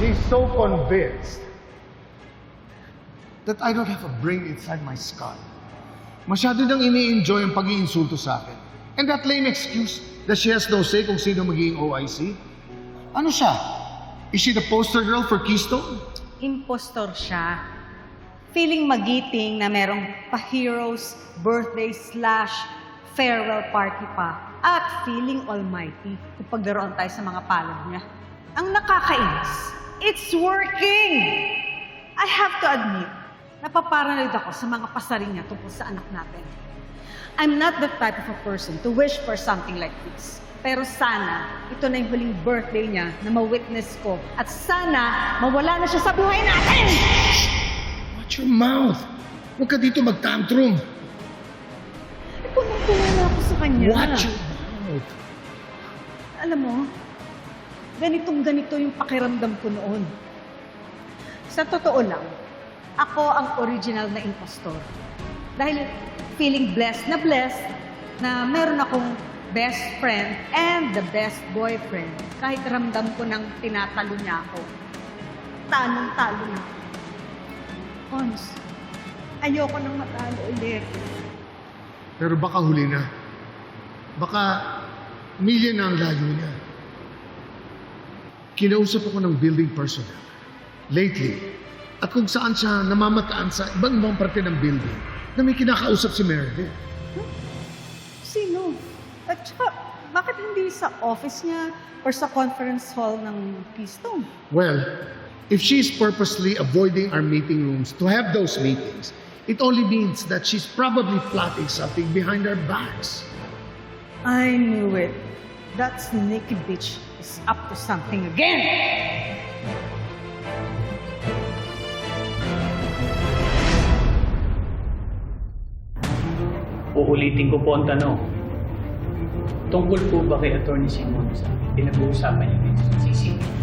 She's so convinced that I don't have a brain inside my skull. Masyado nang ini-enjoy ang pag-iinsulto sa akin. And that lame excuse that she has no say kung sino magiging OIC. Ano siya? Is she the poster girl for Keystone? Impostor siya. Feeling magiting na merong pa-heroes, birthday slash farewell party pa. At feeling almighty kung pagdaroon tayo sa mga palad niya. Ang nakakainis, it's working! I have to admit, napaparanoid ako sa mga pasaring niya tungkol sa anak natin. I'm not the type of a person to wish for something like this. Pero sana, ito na yung huling birthday niya na ma-witness ko. At sana, mawala na siya sa buhay natin! Watch your mouth. Huwag ka dito mag-tantrum. Eh, punong-puno na ako sa kanya. Watch your mouth. Alam mo, ganitong ganito yung pakiramdam ko noon. Sa totoo lang, ako ang original na impostor. Dahil feeling blessed na blessed na meron akong best friend and the best boyfriend. Kahit ramdam ko nang tinatalo niya ako. Tanong-talo na ako. Ayoko nang matalo ulit. Pero baka huli na. Baka milya na ang layo niya. Kinausap ako ng building personnel lately at kung saan siya namamataan sa ibang ibang parte ng building na may kinakausap si Meredith. Sino? At saka, bakit hindi sa office niya or sa conference hall ng Keystone? Well, if she's purposely avoiding our meeting rooms to have those meetings, it only means that she's probably plotting something behind our backs. I knew it. That sneaky bitch is up to something again! Uulitin ko po ang tanong. Tungkol po ba kay Atty. Simon sa pinag-uusapan niyo sa CCTV?